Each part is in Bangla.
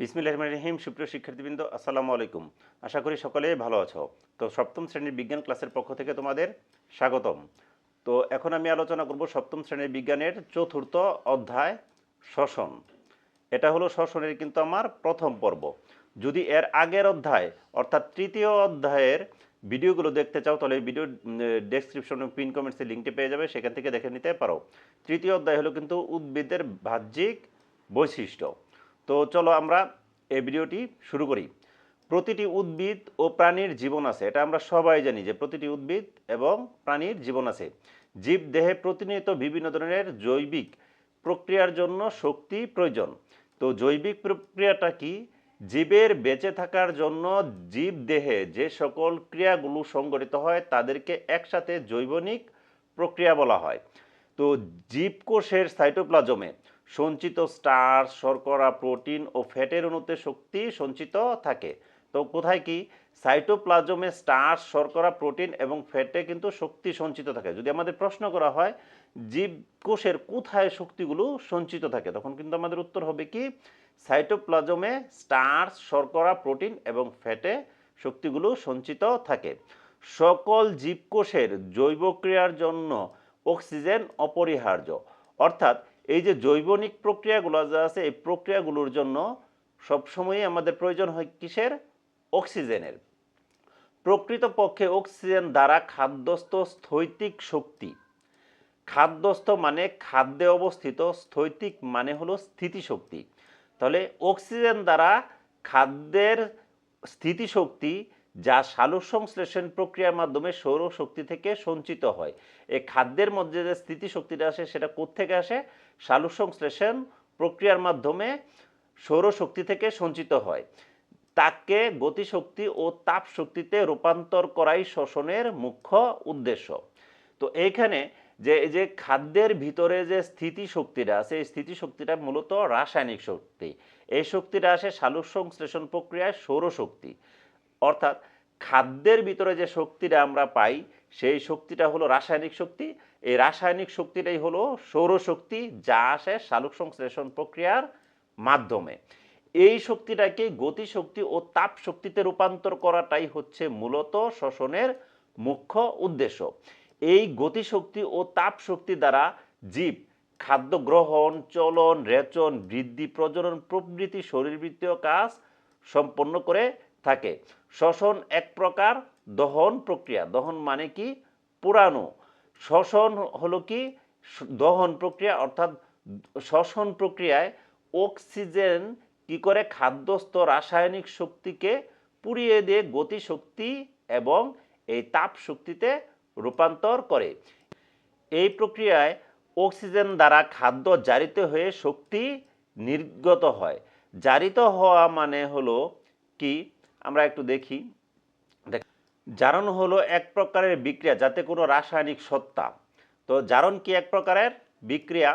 বিসমিল্লাহ রহমান রহিম সুপ্রিয় শিক্ষার্থীবৃন্দ, আসসালামু আলাইকুম। আশা করি সকলেই ভালো আছো। তো সপ্তম শ্রেণির বিজ্ঞান ক্লাসের পক্ষ থেকে তোমাদের স্বাগতম। তো এখন আমি আলোচনা করব সপ্তম শ্রেণির বিজ্ঞানের চতুর্থ অধ্যায় শ্বসন এটা হলো শ্বসনের কিন্তু আমার প্রথম পর্ব। যদি এর আগের অধ্যায়, অর্থাৎ তৃতীয় অধ্যায়ের ভিডিওগুলো দেখতে চাও, তাহলে ভিডিও ডেসক্রিপশন পিন কমেন্টসের লিঙ্কটি পেয়ে যাবে, সেখান থেকে দেখে নিতে পারো। তৃতীয় অধ্যায় হলো কিন্তু উদ্ভিদের বাহ্যিক বৈশিষ্ট্য। তো চলো আমরা এই ভিডিওটি শুরু করি। প্রতিটি উদ্ভিদ ও প্রাণীর জীবন আছে, এটা আমরা সবাই জানি যে প্রতিটি উদ্ভিদ এবং প্রাণীর জীবন আছে। জীব দেহে প্রতিনিয়ত বিভিন্ন ধরনের জৈবিক প্রক্রিয়ার জন্য শক্তি প্রয়োজন। তো জৈবিক প্রক্রিয়াটা কি? জীবের বেঁচে থাকার জন্য জীব দেহে যে সকল ক্রিয়াগুলো সংগঠিত হয়, তাদেরকে একসাথে জৈবনিক প্রক্রিয়া বলা হয়। তো জীবকোষের সাইটোপ্লাজমে সঞ্চিত স্টার, শর্করা, প্রোটিন ও ফ্যাটের অণুতে শক্তি সঞ্চিত থাকে। তো কোথায় কি? সাইটোপ্লাজমে স্টার, শর্করা, প্রোটিন এবং ফ্যাটে কিন্তু শক্তি সঞ্চিত থাকে। যদি আমাদের প্রশ্ন করা হয়, জীবকোষের কোথায় শক্তিগুলো সঞ্চিত থাকে, তখন কিন্তু আমাদের উত্তর হবে কি? সাইটোপ্লাজমে স্টার, শর্করা, প্রোটিন এবং ফ্যাটে শক্তিগুলো সঞ্চিত থাকে। সকল জীবকোষের জৈব ক্রিয়ার জন্য অক্সিজেন অপরিহার্য। অর্থাৎ এই যে জৈবনিক প্রক্রিয়াগুলো যা আছে, এই প্রক্রিয়াগুলোর জন্য সবসময়ই আমাদের প্রয়োজন হয় কিসের? অক্সিজেনের। প্রকৃতপক্ষে অক্সিজেন দ্বারা খাদ্যস্থ স্থৈতিক শক্তি। খাদ্যস্থ মানে খাদ্যে অবস্থিত স্থৈতিক মানে হলো স্থিতিশক্তি। তাহলে অক্সিজেন দ্বারা খাদ্যের স্থিতিশক্তি যা সালোক সংশ্লেষণ প্রক্রিয়ার মাধ্যমে সৌরশক্তি থেকে সঞ্চিত হয়। এই খাদ্যের মধ্যে যে স্থিতিশক্তিটা আসে, সেটা কোত্থেকে আসে? সালোক সংশ্লেষণ প্রক্রিয়ার মাধ্যমে সৌরশক্তি থেকে সঞ্চিত হয়। তাকে গতিশক্তি ও তাপ শক্তিতে রূপান্তর করাই শ্বসনের মুখ্য উদ্দেশ্য। তো এইখানে যে এই যে খাদ্যের ভিতরে যে স্থিতিশক্তিটা আছে, এই স্থিতিশক্তিটা মূলত রাসায়নিক শক্তি। এই শক্তিটা আসে সালোক সংশ্লেষণ প্রক্রিয়ায় সৌরশক্তি অর্থাৎ খাদ্যের ভিতরে যে শক্তিটা আমরা পাই, সেই শক্তিটা হলো রাসায়নিক শক্তি। এই রাসায়নিক শক্তিটাই হলো সৌরশক্তি যা আসে সালোক সংশ্লেষণ প্রক্রিয়ার মাধ্যমে। এই শক্তিটাকে গতিশক্তি ও তাপ শক্তিতে রূপান্তর করাটাই হচ্ছে মূলত শ্বসনের মুখ্য উদ্দেশ্য। এই গতিশক্তি ও তাপ শক্তি দ্বারা জীব খাদ্য গ্রহণ, চলন, রেচন, বৃদ্ধি, প্রজনন প্রভৃতি শরীরবৃত্তীয় কাজ সম্পন্ন করে থাকে। শ্বসন এক প্রকার দহন প্রক্রিয়া। দহন মানে কি? পুরানো। শ্বসন হলো কি? দহন প্রক্রিয়া অর্থাৎ শ্বসন প্রক্রিয়ায় অক্সিজেন কি করে খাদ্যস্থ রাসায়নিক শক্তিকে পুড়িয়ে দিয়ে গতি শক্তি এবং এই তাপ শক্তিতে রূপান্তর করে। এই প্রক্রিয়ায় অক্সিজেন দ্বারা খাদ্য জারিত হয়ে শক্তি নির্গত হয়। জারিত হওয়া মানে হলো কি? আমরা একটু দেখি। জারণ হলো এক প্রকারের বিক্রিয়া যাতে কোনো রাসায়নিক সত্তা। তো জারণ কি এক প্রকারের? বিক্রিয়া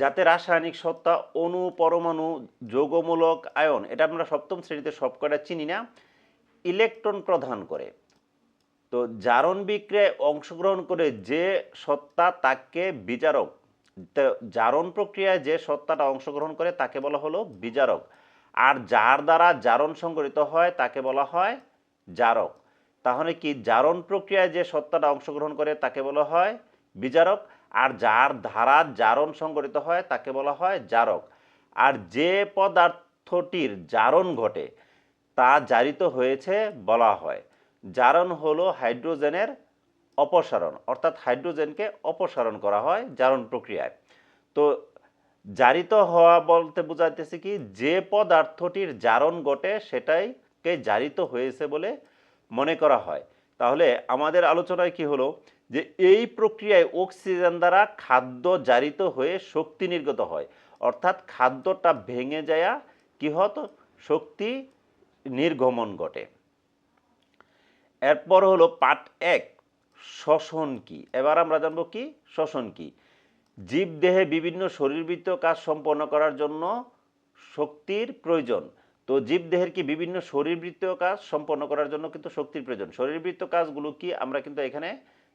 যাতে রাসায়নিক সত্তা, অণু, পরমাণু, যৌগমূলক আয়ন, এটা আমরা সপ্তম শ্রেণীতে সবকটা চিনি না, ইলেকট্রন প্রদান করে। তো জারণ বিক্রিয়ায় অংশগ্রহণ করে যে সত্তা তাকে বিচারক জারণ প্রক্রিয়ায় যে সত্তাটা অংশগ্রহণ করে তাকে বলা হলো বিজারক আর যার দ্বারা জারণ সংগঠিত হয় তাকে বলা হয় জারক। তাহলে কি জারণ প্রক্রিয়ায় যে সত্তাটা অংশগ্রহণ করে তাকে বলা হয় বিজারক আর যার ধারা জারণ সংগঠিত হয় তাকে বলা হয় জারক। আর যে পদার্থটির জারণ ঘটে তা জারিত হয়েছে বলা হয়। জারণ হলো হাইড্রোজেনের অপসারণ, অর্থাৎ হাইড্রোজেনকে অপসারণ করা হয় জারণ প্রক্রিয়ায়। তো জারিত হওয়া বলতে বোঝাইতেছে কি, যে পদার্থটির জারণ ঘটে সেটাইকে জারিত হয়েছে বলে মনে করা হয়। তাহলে আমাদের আলোচনায় কি হলো, যে এই প্রক্রিয়ায় অক্সিজেন দ্বারা খাদ্য জারিত হয়ে শক্তি নির্গত হয়। অর্থাৎ খাদ্যটা ভেঙে যায়া কি হতো? শক্তি নির্গমন ঘটে। এরপর হলো পার্ট এক, শ্বসন কি? এবার আমরা জানব কি, শ্বসন কি? জীব দেহে বিভিন্ন শরীরবৃত্ত কাজ সম্পন্ন করার জন্য শক্তির প্রয়োজন। তো জীব দেহের কি বিভিন্ন শরীরবৃত্ত কাজ সম্পন্ন করার জন্য কিন্তু শক্তির প্রয়োজন? শরীরবৃত্ত কাজগুলো কি আমরা কিন্তু এখানে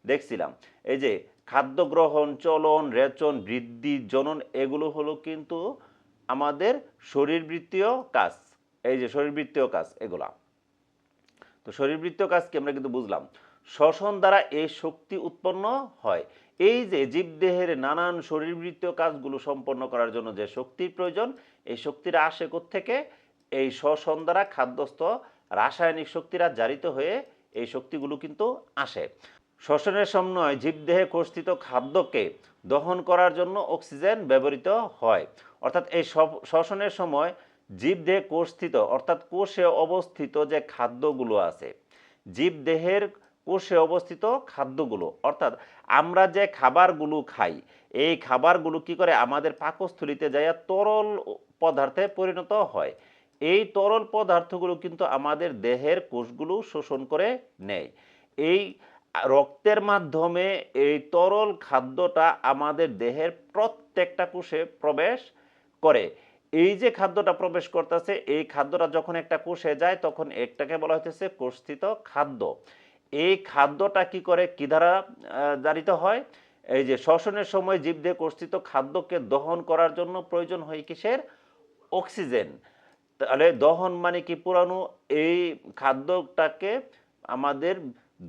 দেখছিলাম। এই যে খাদ্য গ্রহণ, চলন, রেচন, বৃদ্ধি, জনন এগুলো হলো কিন্তু আমাদের শরীরবৃত্তীয় কাজ। এই যে শরীরবৃত্তীয় কাজ এগুলা। তো শরীরবৃত্তীয় কাজ কি আমরা কিন্তু বুঝলাম। শ্বসন দ্বারা এই শক্তি উৎপন্ন হয়। এই যে জীবদেহের নানান শরীরবৃত্তীয় কাজগুলো সম্পন্ন করার জন্য যে শক্তির প্রয়োজন, এই শক্তির আসে থেকে এই শ্বসন দ্বারা খাদ্যস্থ রাসায়নিক শক্তিরা জারিত হয়ে এই শক্তিগুলো কিন্তু আসে। শ্বসনের সময় জীবদেহে কোষস্থিত খাদ্যকে দহন করার জন্য অক্সিজেন ব্যবহৃত হয়। অর্থাৎ এই শ্বসনের সময় জীবদেহে কোষস্থিত অর্থাৎ কোষে অবস্থিত যে খাদ্যগুলো আছে, জীবদেহের কোষে অবস্থিত খাদ্যগুলো। অর্থাৎ আমরা যে খাবারগুলো খাই, এই খাবারগুলো কি করে আমাদের পাকস্থলিতে যাইয়া তরল পদার্থে পরিণত হয়? এই তরল পদার্থগুলো কিন্তু আমাদের দেহের কোষগুলো শোষণ করে নেয়। এই রক্তের মাধ্যমে এই তরল খাদ্যটা আমাদের দেহের প্রত্যেকটা কোষে প্রবেশ করে। এই যে খাদ্যটা প্রবেশ করতেছে, এই খাদ্যটা যখন একটা কোষে যায়, তখন একটাকে বলা হইতেছে কোষস্থিত খাদ্য। এই খাদ্যটা কি করে, কি দ্বারা জারিত হয়? এই যে শ্বসনের সময় জীব দিয়ে কোষস্থিত খাদ্যকে দহন করার জন্য প্রয়োজন হয় কিসের? অক্সিজেন। তাহলে দহন মানে কি পুরানো? এই খাদ্যটাকে আমাদের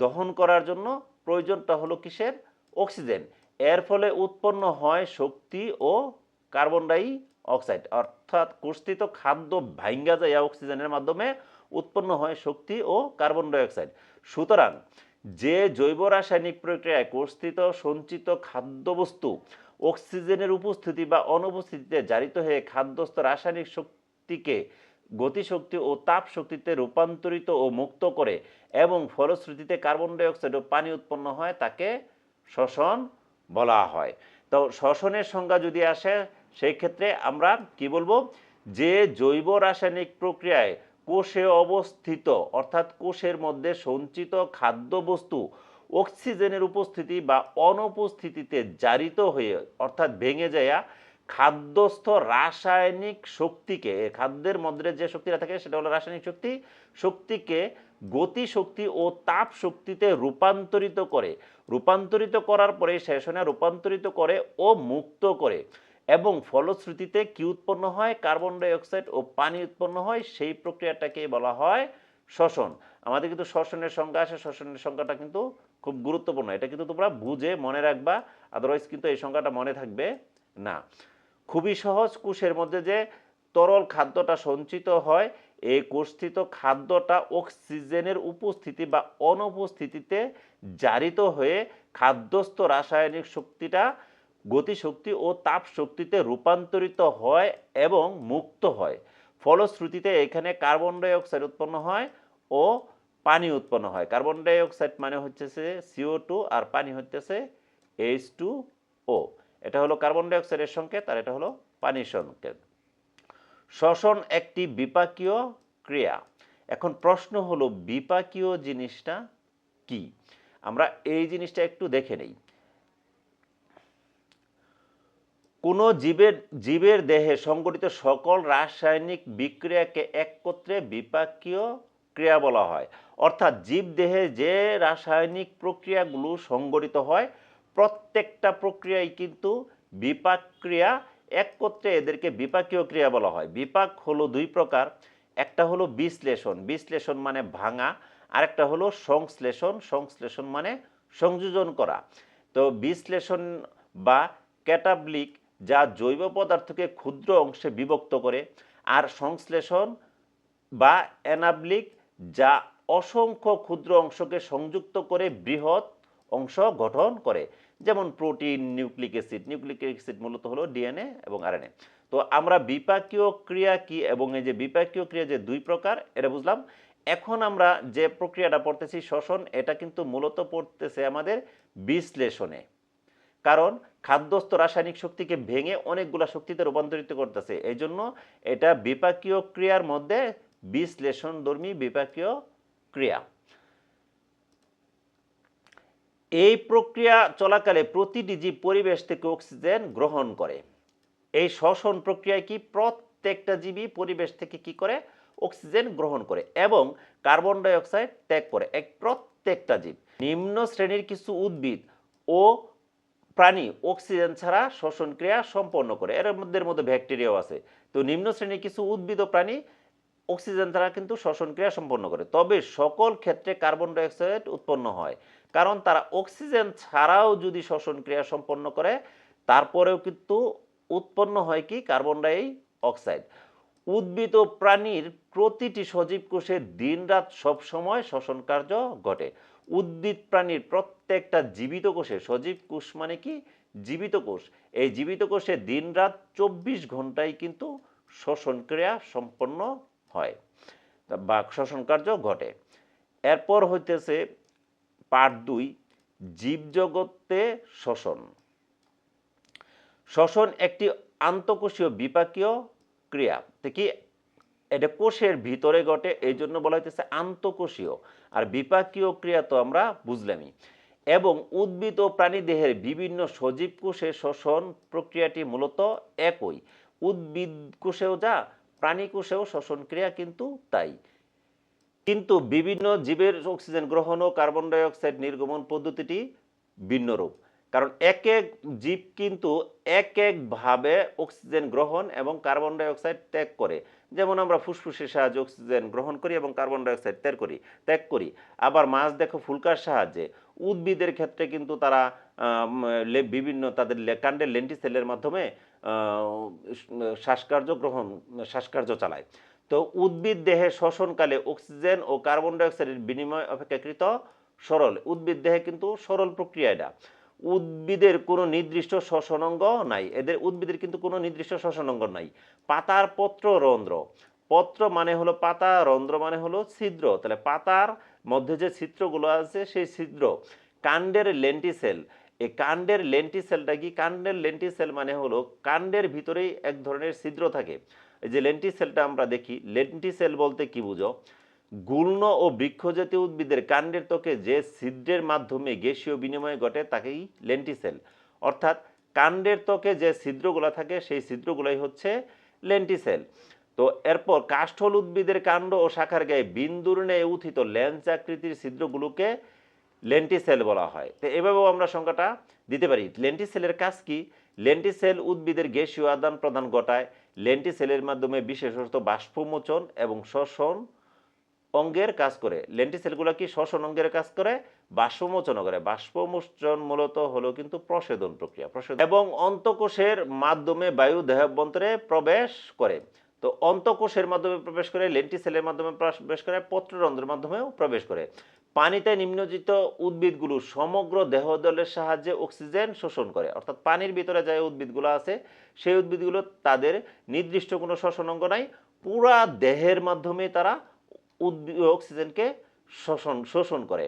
দহন করার জন্য প্রয়োজনটা হলো কিসের? অক্সিজেন। এর ফলে উৎপন্ন হয় শক্তি ও কার্বন ডাই অক্সাইড। অর্থাৎ কোষস্থিত খাদ্য ভাঙ্গা যায় অক্সিজেনের মাধ্যমে, উৎপন্ন হয় শক্তি ও কার্বন ডাই অক্সাইড। সুতরাং যে জৈব রাসায়নিক প্রক্রিয়ায় কোষস্থিত সঞ্চিত খাদ্যবস্তু অক্সিজেনের উপস্থিতি বা অনুপস্থিতিতে জারিত হয়ে খাদ্যস্থ রাসায়নিক শক্তিকে গতিশক্তি ও তাপ শক্তিতে রূপান্তরিত ও মুক্ত করে এবং ফলশ্রুতিতে কার্বন ডাই অক্সাইড ও পানি উৎপন্ন হয়, তাকে শ্বসন বলা হয়। তো শ্বসনের সংজ্ঞা যদি আসে, সেই ক্ষেত্রে আমরা কি বলব? যে জৈব রাসায়নিক প্রক্রিয়ায় কোষে অবস্থিত, অর্থাৎ কোষের মধ্যে সঞ্চিত খাদ্যবস্তু অক্সিজেনের উপস্থিতি বা অনুপস্থিতিতে জারিত হয়ে, অর্থাৎ ভেঙে যায়া খাদ্যস্থ রাসায়নিক শক্তিকে, খাদ্যের মধ্যে যে শক্তিটা থাকে সেটা হলো রাসায়নিক শক্তি, শক্তিকে গতি শক্তি ও তাপ শক্তিতে রূপান্তরিত করে, রূপান্তরিত করার পরে শেষনে রূপান্তরিত করে ও মুক্ত করে। এবং ফলশ্রুতিতে কি উৎপন্ন হয় কার্বন ডাইঅক্সাইড ও পানি উৎপন্ন হয়, সেই প্রক্রিয়াটাকে বলা হয় শ্বসন। আমাদের কিন্তু শ্বসনের সংজ্ঞা আসে শ্বসনের সংজ্ঞাটা কিন্তু খুব গুরুত্বপূর্ণ। এটা কিন্তু তোমরা বুঝে মনে রাখবা আদারওয়াইজ কিন্তু এই সংজ্ঞাটা মনে থাকবে না। খুবই সহজ কোষের মধ্যে যে তরল খাদ্যটা সঞ্চিত হয়, এই কোষস্থিত খাদ্যটা অক্সিজেনের উপস্থিতি বা অনুপস্থিতিতে জারিত হয়ে খাদ্যস্থ রাসায়নিক শক্তিটা গতিশক্তি ও তাপ শক্তিতে রূপান্তরিত হয় এবং মুক্ত হয়। ফলশ্রুতিতে এখানে কার্বন ডাই অক্সাইড উৎপন্ন হয় ও পানি উৎপন্ন হয়। কার্বন ডাই অক্সাইড মানে হচ্ছে সিও টু আর পানি হচ্ছে এইচ টু ও এটা হলো কার্বন ডাই অক্সাইডের সংকেত আর এটা হলো পানির সংকেত। শ্বসন একটি বিপাকীয় ক্রিয়া। এখন প্রশ্ন হলো বিপাকীয় জিনিসটা কি? আমরা এই জিনিসটা একটু দেখে নেই। কোনো জীবের জীবের দেহে সংগঠিত সকল রাসায়নিক বিক্রিয়াকে একত্রে বিপাকীয় ক্রিয়া বলা হয়। অর্থাৎ জীব দেহে যে রাসায়নিক প্রক্রিয়াগুলো সংগঠিত হয়, প্রত্যেকটা প্রক্রিয়াই কিন্তু বিপাক ক্রিয়া, একত্রে এদেরকে বিপাকীয় ক্রিয়া বলা হয়। বিপাক হলো দুই প্রকার, একটা হলো বিশ্লেষণ। বিশ্লেষণ মানে ভাঙা, আরেকটা হলো সংশ্লেষণ। সংশ্লেষণ মানে সংযোজন করা। তো বিশ্লেষণ বা ক্যাটাবলিক যা জৈব পদার্থকে ক্ষুদ্র অংশে বিভক্ত করে, আর সংশ্লেষণ বা অ্যানাবলিক যা অসংখ্য ক্ষুদ্র অংশকে সংযুক্ত করে বৃহৎ অংশ গঠন করে, যেমন protein, nucleic acid. Nucleic acid মূলত হলো ডিএনএ এবং আরএনএ। তো আমরা বিপাকীয় ক্রিয়া কি এবং এই যে বিপাকীয় ক্রিয়া যে দুই প্রকার, এটা বুঝলাম। এখন আমরা যে প্রক্রিয়াটা পড়তেছি, শ্বসন, এটা কিন্তু মূলত পড়তেছে আমাদের বিশ্লেষণে। কারণ খাদ্যস্থ রাসায়নিক শক্তিকে ভেঙে অনেকগুলা শক্তিতে রূপান্তরিত করতেছে। এই জন্য এটা বিপাকীয় ক্রিয়ার মধ্যে বিশ্লেষণধর্মী বিপাকীয় ক্রিয়া। এই প্রক্রিয়া চলাকালে প্রতিটি জীব পরিবেশ থেকে অক্সিজেন গ্রহণ করে। এই শ্বসন প্রক্রিয়ায় কি প্রত্যেকটা জীবই পরিবেশ থেকে কি করে? অক্সিজেন গ্রহণ করে এবং কার্বন ডাই অক্সাইড ত্যাগ করে। এক প্রত্যেকটা জীব, নিম্ন শ্রেণির কিছু উদ্ভিদ ও প্রাণী অক্সিজেন ছাড়া শ্বসন ক্রিয়া সম্পন্ন করে। এর মধ্যে মধ্যে ব্যাকটেরিয়াও আছে। তো নিম্ন শ্রেণির কিছু উদ্ভিদ প্রাণী অক্সিজেন ছাড়া কিন্তু শ্বসন ক্রিয়া সম্পন্ন করে। তবে সকল ক্ষেত্রে কার্বন ডাইঅক্সাইড উৎপন্ন হয়। কারণ তারা অক্সিজেন ছাড়াও যদি শ্বসন ক্রিয়া সম্পন্ন করে, তারপরেও কিন্তু উৎপন্ন হয় কি? কার্বন ডাই অক্সাইড উদ্ভিদ ও প্রাণীর প্রতিটি সজীব কোষে দিনরাত সবসময় শ্বসন কার্য ঘটে। উদ্ভিদ প্রাণীর প্রত্যেকটা জীবিত কোষে, সজীব কোষ মানে কি? জীবিত কোষ। এই জীবিত কোষে দিনরাত চব্বিশ ঘন্টায় কিন্তু শ্বসন ক্রিয়া সম্পন্ন হয় বা শ্বসন কার্য ঘটে। এরপর হইতেছে পার্ট দুই, জীবজগতে শ্বসন। শ্বসন একটি আন্তঃকোষীয় বিপাকীয় ক্রিয়া। কি? এটা কোষের ভিতরে ঘটে, এই জন্য বলা হইতেছে আন্তঃকোষীয়। আর বিপাকীয় ক্রিয়া তো আমরা বুঝলামই। এবং উদ্ভিদ ও প্রাণী দেহের বিভিন্ন সজীব কোষে শ্বসন প্রক্রিয়াটি মূলত একই। উদ্ভিদ কোষেও যা, প্রাণী কোষেও শ্বসন ক্রিয়া কিন্তু তাই। কিন্তু বিভিন্ন জীবের অক্সিজেন গ্রহণ ও কার্বন ডাই অক্সাইড নির্গমন পদ্ধতিটি ভিন্নরূপ। কারণ এক এক জীব কিন্তু এক একভাবে অক্সিজেন গ্রহণ এবং কার্বন ডাই অক্সাইড ত্যাগ করে। যেমন আমরা ফুসফুসের সাহায্যে অক্সিজেন গ্রহণ করি এবং কার্বন ডাই অক্সাইড ত্যাগ করি ত্যাগ করি। আবার মাছ দেখো ফুলকার সাহায্যে। উদ্ভিদের ক্ষেত্রে কিন্তু তারা বিভিন্ন তাদের কাণ্ডের লেন্টিসেলের মাধ্যমে শ্বাসকার্য গ্রহণ, শ্বাসকার্য চালায়। তো উদ্ভিদ দেহে শ্বসনকালে অক্সিজেন ও কার্বন ডাইঅক্সাইডের বিনিময় অপেক্ষাকৃত সরল। উদ্ভিদ দেহে কিন্তু সরল প্রক্রিয়া এটা। উদ্ভিদের কোনো নির্দিষ্ট শ্বসনাঙ্গ নাই। এদের উদ্ভিদের কিন্তু কোনো নির্দিষ্ট শ্বসনাঙ্গ নাই। পাতার পত্র রন্ধ্র। পত্র মানে হলো পাতা, রন্ধ্র মানে হলো ছিদ্র। তাহলে পাতার মধ্যে যে ছিদ্রগুলো আছে, সেই ছিদ্র। কাণ্ডের লেন্টিসেল। এই কাণ্ডের লেন্টিসেলটা কি? কাণ্ডের লেন্টিসেল মানে হলো কাণ্ডের ভিতরেই এক ধরনের ছিদ্র থাকে। এই যে লেন্টিসেলটা আমরা দেখি, লেন্টিসেল বলতে কি বুঝো? গুল্ম ও বৃক্ষজাতীয় উদ্ভিদের কাণ্ডের ত্বকে যে ছিদ্রের মাধ্যমে গ্যাসীয় বিনিময় ঘটে, তাকেই লেন্টিসেল। অর্থাৎ কাণ্ডের ত্বকে যে ছিদ্রগুলো থাকে, সেই ছিদ্রগুলোই হচ্ছে লেন্টিসেল। তো এরপর কাষ্ঠল উদ্ভিদের কাণ্ড ও শাখার গায়ে বিন্দুর ন্যায় উথিত লেন্স আকৃতির ছিদ্রগুলোকে লেন্টিসেল বলা হয়। তো এভাবেও আমরা সংখ্যাটা দিতে পারি। লেন্টিসেলের কাজ কি? লেন্টিসেল উদ্ভিদের গ্যাসীয় আদান প্রদান ঘটায়। লেন্টিসেলের মাধ্যমে বিশেষত বাষ্পমোচন এবং শ্বসন অঙ্গের কাজ করে। লেন্টিসেলগুলো কি শ্বসন অঙ্গের কাজ করে? বাষ্পমোচন করে। বাষ্পমোচন মূলত হলো কিন্তু প্রসেদন প্রক্রিয়া। প্রসেদন এবং অন্তকোষের মাধ্যমে বায়ু দেহাভ্যন্তরে প্রবেশ করে। তো অন্তকোষের মাধ্যমে প্রবেশ করে লেন্টিসেলের মাধ্যমে প্রবেশ করে, পত্ররন্ধ্রের মাধ্যমেও প্রবেশ করে। পানিতে নিম্নজিত উদ্ভিদগুলো সমগ্র দেহদলের সাহায্যে অক্সিজেন শোষণ করে। অর্থাৎ পানির ভিতরে যে উদ্ভিদগুলো আছে, সেই উদ্ভিদগুলো তাদের নির্দিষ্ট কোনো শ্বসন অঙ্গ নাই, পুরা দেহের মাধ্যমে তারা অক্সিজেনকে শোষণ শোষণ করে।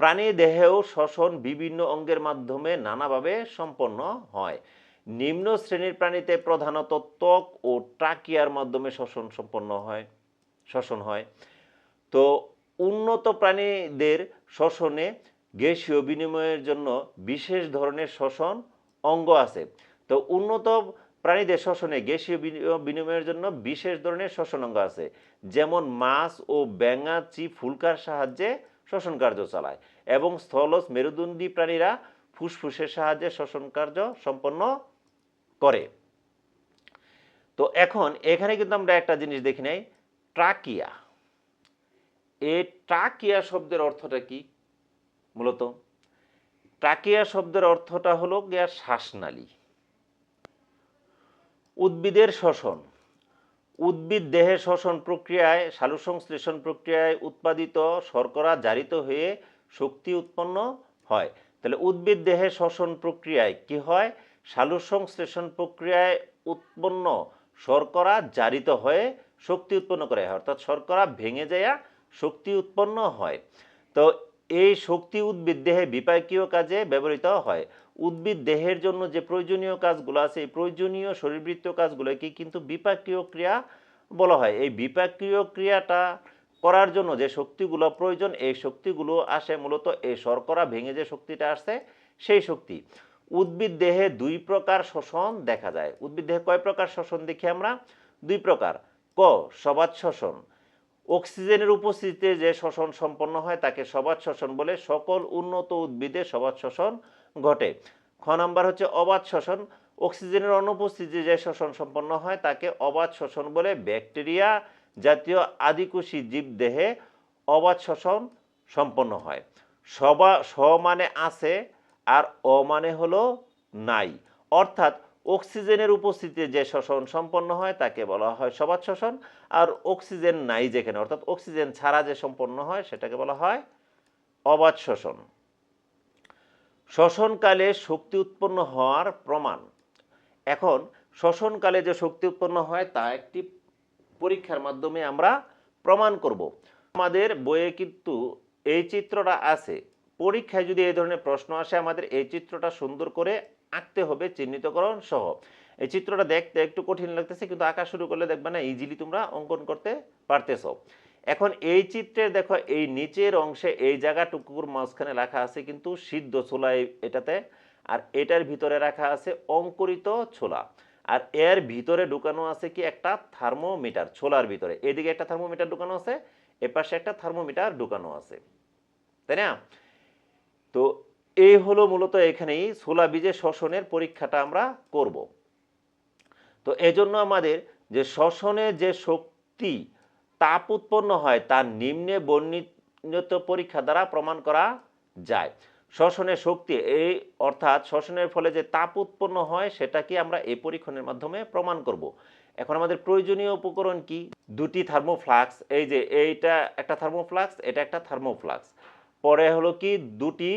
প্রাণী দেহেও শ্বসন বিভিন্ন অঙ্গের মাধ্যমে নানাভাবে সম্পন্ন হয়। নিম্ন শ্রেণির প্রাণীতে প্রধানত ত্বক ও ট্রাকিয়ার মাধ্যমে শ্বসন সম্পন্ন হয় শ্বসন হয়। তো উন্নত প্রাণীদের শ্বসনে গ্যাসীয় বিনিময়ের জন্য বিশেষ ধরনের শ্বসন অঙ্গ আছে। তো উন্নত প্রাণীদের শ্বসনে গ্যাসীয় বিনি- বিনিময়ের জন্য বিশেষ ধরনের শ্বসন অঙ্গ আছে। যেমন মাছ ও ব্যাঙাচি ফুলকার সাহায্যে শ্বসন কার্য চালায় এবং স্থলজ মেরুদণ্ডী প্রাণীরা ফুসফুসের সাহায্যে শ্বসন কার্য সম্পন্ন করে। তো এখন এখানে কিন্তু আমরা একটা জিনিস দেখি নাই, ট্রাকিয়া। এই ট্রাকিয়া শব্দের অর্থটা কি মূলত? ট্রাকিয়া শব্দের অর্থটা হলো গিয়া শ্বাসনালী। উদ্ভিদের শ্বসন। উদ্ভিদ দেহে শ্বসন প্রক্রিয়ায় সালোকসংশ্লেষণ প্রক্রিয়ায় উৎপাদিত শর্করা জারিত হয়ে শক্তি উৎপন্ন হয়। তাহলে উদ্ভিদ দেহে শ্বসন প্রক্রিয়ায় কি হয়? সালোকসংশ্লেষণ প্রক্রিয়ায় উৎপন্ন শর্করা জারিত হয়ে শক্তি উৎপন্ন করে অর্থাৎ শর্করা ভেঙে যায় শক্তি উৎপন্ন হয়। তো এই শক্তি উদ্ভিদ দেহে বিপাকীয় কাজে ব্যবহৃত হয়। উদ্ভিদ দেহের জন্য যে প্রয়োজনীয় কাজগুলো আছে, এই প্রয়োজনীয় শরীরবৃত্তীয় কাজগুলোকে কিন্তু বিপাকীয় ক্রিয়া বলা হয়। এই বিপাকীয় ক্রিয়াটা করার জন্য যে শক্তিগুলো প্রয়োজন, এই শক্তিগুলো আসে মূলত এই শর্করা ভেঙে যে শক্তিটা আসছে, সেই শক্তি। উদ্ভিদ দেহে দুই প্রকার শ্বসন দেখা যায়। উদ্ভিদ দেহে কয় প্রকার শ্বসন দেখি আমরা? দুই প্রকার। ক, সবাত শ্বসন। অক্সিজেনের উপস্থিতিতে যে শ্বসন সম্পন্ন হয়, তাকে সবাত শ্বসন বলে। সকল উন্নত উদ্ভিদে সবাত শ্বসন ঘটে। খ নাম্বার হচ্ছে অবাধ শ্বসন অক্সিজেনের অনুপস্থিতিতে যে শ্বসন সম্পন্ন হয় তাকে অবাধ শ্বসন বলে। ব্যাকটেরিয়া জাতীয় আদিকোষী জীব দেহে অবাধ শ্বসন সম্পন্ন হয়। সবা, স মানে আছে আর অ মানে হলো নাই। অর্থাৎ অক্সিজেনের উপস্থিতিতে যে শ্বসন সম্পন্ন হয় তাকে বলা হয় সবাদ শ্বসন আর অক্সিজেন নাই যেখানে, অর্থাৎ অক্সিজেন ছাড়া যে সম্পন্ন হয় সেটাকে বলা হয় অবাধ শ্বসন শ্বসনকালে শক্তি উৎপন্ন হওয়ার প্রমাণ। এখন শ্বসনকালে যে শক্তি উৎপন্ন হয়, তা একটি পরীক্ষার মাধ্যমে আমরা প্রমাণ করব। আমাদের বইয়ে কিন্তু এই চিত্রটা আছে। পরীক্ষায় যদি এই ধরনের প্রশ্ন আসে, আমাদের এই চিত্রটা সুন্দর করে আঁকতে হবে, চিহ্নিতকরণ সহ। এই চিত্রটা দেখতে একটু কঠিন লাগতেছে, কিন্তু আঁকা শুরু করলে দেখবে না ইজিলি তোমরা অঙ্কন করতে পারতেছো। এখন এই চিত্রের দেখো, এই নিচের অংশে এই জায়গাটুকুর মাঝখানে রাখা আছে কিন্তু সিদ্ধ ছোলা এটাতে, আর এটার ভিতরে রাখা আছে অঙ্কুরিত ছোলা। আর এর ভিতরে ঢুকানো আছে কি একটা থার্মোমিটার, ছোলার ভিতরে। এদিকে একটা থার্মোমিটার ঢুকানো আছে, এপাশে একটা থার্মোমিটার ঢুকানো আছে। তাই না? তো এই হলো মূলত এখানেই ছোলা বীজের শ্বসনের পরীক্ষাটা আমরা করব। তো এজন্য আমাদের যে শ্বসনে যে শক্তি তাপ উৎপন্ন হয়, তা নিম্নে বর্ণিত পরীক্ষা দ্বারা প্রমাণ করা যায়। শ্বসনের শক্তি, এই অর্থাৎ শ্বসনের ফলে যে তাপ উৎপন্ন হয়, সেটা কি আমরা এই পরীক্ষণের মাধ্যমে প্রমাণ করব? এখন আমাদের প্রয়োজনীয় উপকরণ কি? দুটি থার্মোফ্লাক্স, এই যে এইটা একটা থার্মোফ্লাক্স, এটা একটা থার্মোফ্লাক্স। পরে হলো কি? দুটি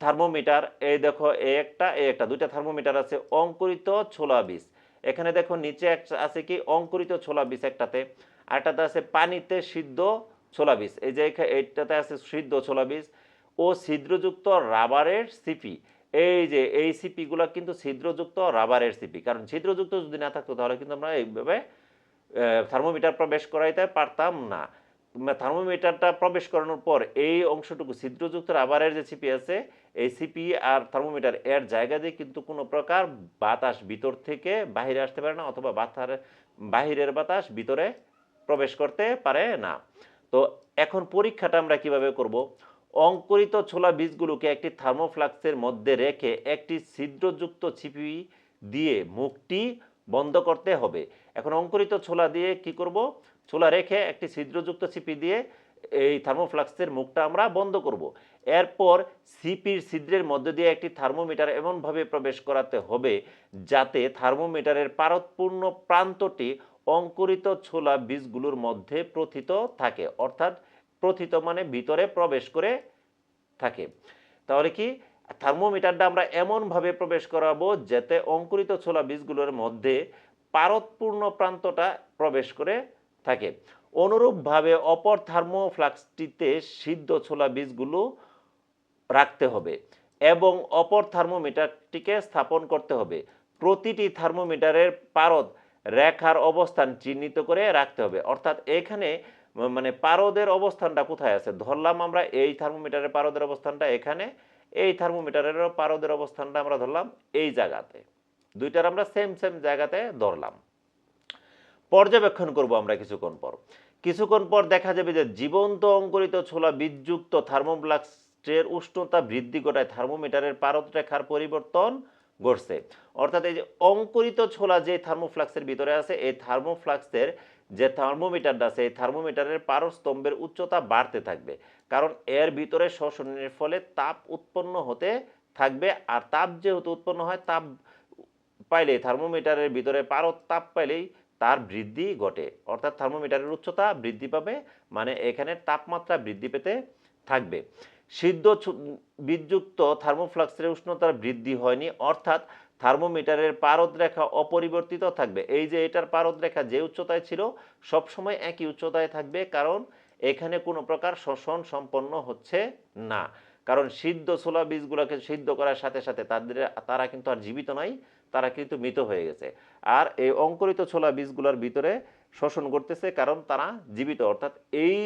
থার্মোমিটার, এই দেখো এই একটা এ একটা, দুইটা থার্মোমিটার আছে, অঙ্কুরিত ছোলা বীজ এখানে দেখো নিচে একটা আছে কি? অঙ্কুরিত ছোলা বীজ একটাতে। আরটাতে আছে পানিতে সিদ্ধ ছোলা বীজ। এই যে এইটাতে আছে সিদ্ধ ছোলা বীজ ও ছিদ্রযুক্ত রাবারের সিপি। এই যে এই সিপিগুলো কিন্তু ছিদ্রযুক্ত রাবারের সিপি। কারণ ছিদ্রযুক্ত যদি না থাকতো তাহলে কিন্তু আমরা এইভাবে থার্মোমিটার প্রবেশ করাইতে পারতাম না। থার্মোমিটারটা প্রবেশ করানোর পর এই অংশটুকু ছিদ্রযুক্ত রাবারের যে সিপি আছে, এই সিপি আর থার্মোমিটার এর জায়গা দিয়ে কিন্তু কোনো প্রকার বাতাস ভিতর থেকে বাইরে আসতে পারে না অথবা বাতার বাহিরের বাতাস ভিতরে প্রবেশ করতে পারে না। তো এখন পরীক্ষাটা আমরা কীভাবে করব? অঙ্কুরিত ছোলা বীজগুলোকে একটি থার্মোফ্লাক্সের মধ্যে রেখে একটি ছিদ্রযুক্ত ছিপি দিয়ে মুখটি বন্ধ করতে হবে। এখন অঙ্কুরিত ছোলা দিয়ে কি করব? ছোলা রেখে একটি ছিদ্রযুক্ত ছিপি দিয়ে এই থার্মোফ্লাক্সের মুখটা আমরা বন্ধ করব। এরপর সিপির ছিদ্রের মধ্যে দিয়ে একটি থার্মোমিটার এমনভাবে প্রবেশ করাতে হবে যাতে থার্মোমিটারের পারদপূর্ণ প্রান্তটি অঙ্কুরিত ছোলা বীজগুলোর মধ্যে প্রথিত থাকে। অর্থাৎ প্রথিত মানে ভিতরে প্রবেশ করে থাকে। তাহলে কি? থার্মোমিটারটা আমরা এমনভাবে প্রবেশ করাবো যাতে অঙ্কুরিত ছোলা বীজগুলোর মধ্যে পারদপূর্ণ প্রান্তটা প্রবেশ করে থাকে। অনুরূপভাবে অপর থার্মোফ্লাক্সটিতে সিদ্ধ ছোলা বীজগুলো রাখতে হবে এবং অপর থার্মোমিটারটিকে স্থাপন করতে হবে। প্রতিটি থার্মোমিটারের পারদ রেখার অবস্থান চিহ্নিত করে রাখতে হবে। অর্থাৎ এখানে মানে পারদের অবস্থানটা কোথায় আছে? ধরলাম আমরা এই থার্মোমিটারের পারদের অবস্থানটা এখানে, এই থার্মোমিটারের পারদের অবস্থানটা আমরা ধরলাম এই জায়গাতে। দুইটার আমরা সেম সেম জায়গাতে ধরলাম। পর্যবেক্ষণ করব আমরা কিছুক্ষণ পর। কিছুক্ষণ পর দেখা যাবে যে জীবন্ত অঙ্কুরিত ছোলা বিদ্যুক্ত থার্মোফ্লাক্সের উষ্ণতা বৃদ্ধি ঘটায় থার্মোমিটারের পারদ রেখার পরিবর্তন ঘটছে অর্থাৎ এই যে অঙ্কুরিত ছোলা যে থার্মোফ্লাক্সের ভিতরে আছে, এই থার্মোফ্লাক্সের যে থার্মোমিটারটা আছে, এই থার্মোমিটারের পারস্তম্ভের উচ্চতা বাড়তে থাকবে। কারণ এর ভিতরে শোষণের ফলে তাপ উৎপন্ন হতে থাকবে, আর তাপ যেহেতু উৎপন্ন হয়, তাপ পাইলেই, থার্মোমিটারের ভিতরে পারদ তাপ পাইলেই তার বৃদ্ধি ঘটে। অর্থাৎ থার্মোমিটারের উচ্চতা বৃদ্ধি পাবে মানে এখানে তাপমাত্রা বৃদ্ধি পেতে থাকবে। সিদ্ধ বিদ্যুক্ত থার্মোফ্লাক্সের উষ্ণতার বৃদ্ধি হয়নি, অর্থাৎ থার্মোমিটারের পারদ রেখা অপরিবর্তিত থাকবে। এই যে এটার পারদ রেখা যে উচ্চতায় ছিল, সবসময় একই উচ্চতায় থাকবে, কারণ এখানে কোনো প্রকার শোষণ সম্পন্ন হচ্ছে না। কারণ সিদ্ধ ছোলা বীজগুলোকে সিদ্ধ করার সাথে সাথে তাদের, তারা কিন্তু আর জীবিত নাই তারা কিন্তু মৃত হয়ে গেছে। আর এই অঙ্কুরিত ছোলা বীজগুলোর ভিতরে শোষণ করতেছে কারণ তারা জীবিত। অর্থাৎ এই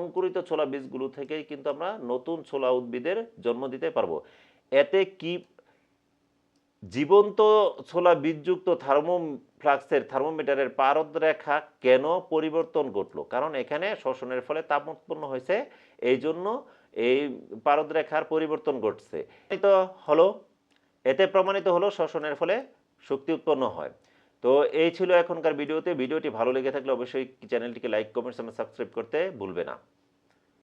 অঙ্কুরিত ছোলা বীজগুলো থেকেই কিন্তু আমরা নতুন ছোলা উদ্ভিদের জন্ম দিতে পারব। এতে কি জীবন্ত ছোলা বীজযুক্ত থার্মোফ্লাক্সের থার্মোমিটারের পারদ রেখা কেন পরিবর্তন ঘটলো? কারণ এখানে শোষণের ফলে তাপ উৎপন্ন হয়েছে এই জন্য এই পারদ রেখার পরিবর্তন ঘটছে। তো হলো এতে প্রমাণিত হলো শ্বসনের ফলে শক্তি উৎপন্ন হয়। তো এই ছিল এখনকার ভিডিওতে। ভিডিওটি ভালো লেগে থাকলে অবশ্যই চ্যানেলটিকে লাইক, কমেন্টস এবং সাবস্ক্রাইব করতে ভুলবে না।